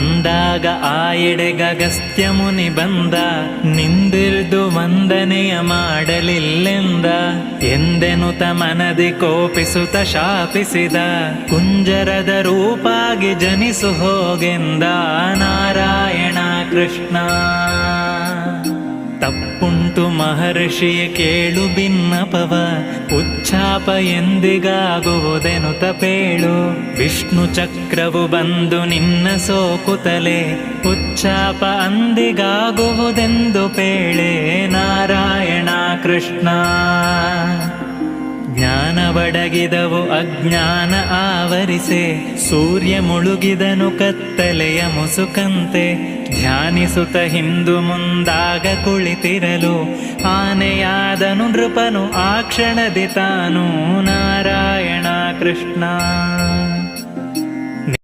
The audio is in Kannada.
ಅಂದಾಗ ಆ ಎಡೆಗಗಸ್ತ್ಯ ಮುನಿ ಬಂದ. ನಿಂದಿರ್ದು ವಂದನೆಯ ಮಾಡಲಿಲ್ಲೆಂದ. ಎಂದೆನುತ ಮನದಿ ಕೋಪಿಸುತ ಶಾಪಿಸಿದ. ಕುಂಜರದ ರೂಪಾಗಿ ಜನಿಸು ಹೋಗೆಂದ. ನಾರಾಯಣ ಕೃಷ್ಣ. ತಪ್ಪುಂಟು ಮಹರ್ಷಿಯ ಕೇಳು ಭಿನ್ನಪವ ಉಚ್ಛಾಪ ಎಂದಿಗಾಗುವುದೆನು ತಪೇಳು. ವಿಷ್ಣು ಚಕ್ರವು ಬಂದು ನಿನ್ನ ಸೋಕುತಲೆ, ಉಚ್ಛಾಪ ಅಂದಿಗಾಗುವುದೆಂದು ಪೇಳೆ. ನಾರಾಯಣ ಕೃಷ್ಣ. ಜ್ಞಾನವಡಗಿದವು ಅಜ್ಞಾನ ಆವರಿಸೆ. ಸೂರ್ಯ ಮುಳುಗಿದನು, ಕತ್ತಲೆಯ ಮುಸುಕಂತೆ. ಧ್ಯಾನಿಸುತ್ತ ಹಿಂದು ಮುಂದಾಗ ಕುಳಿತಿರಲು. ಆನೆಯಾದನು, ನೃಪನು, ಆ ಕ್ಷಣದಿ ತಾನು. ನಾರಾಯಣ ಕೃಷ್ಣ.